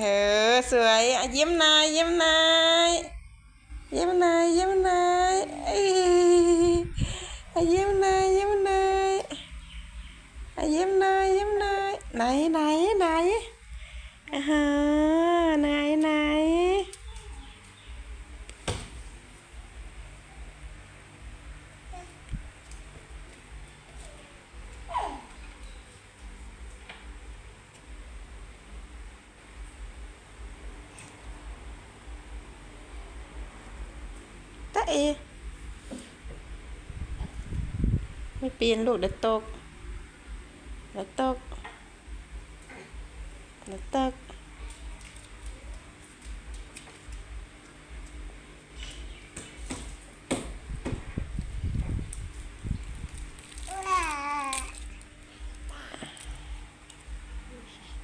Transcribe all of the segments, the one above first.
เออสวยอะยิ้มนายยิ้มนายยิ้มนายยิ้มนายเอ้ยยิ้มนายยิ้มนายอยิ้มนายยิ้มนายไหนไหนไหนอ่า เอไม่ปีนลูกเดี๋ยวตกเดี๋ยวตกเดี๋ยวตก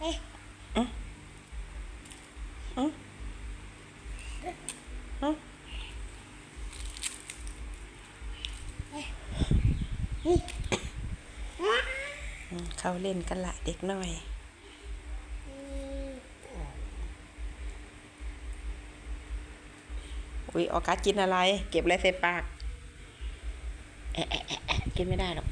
อืม เขาเล่นกันละเด็กน้อย อุ๊ยออกัสกินอะไร เก็บอะไรใส่ปาก แอะแอะแอะแอะกินไม่ได้หรอก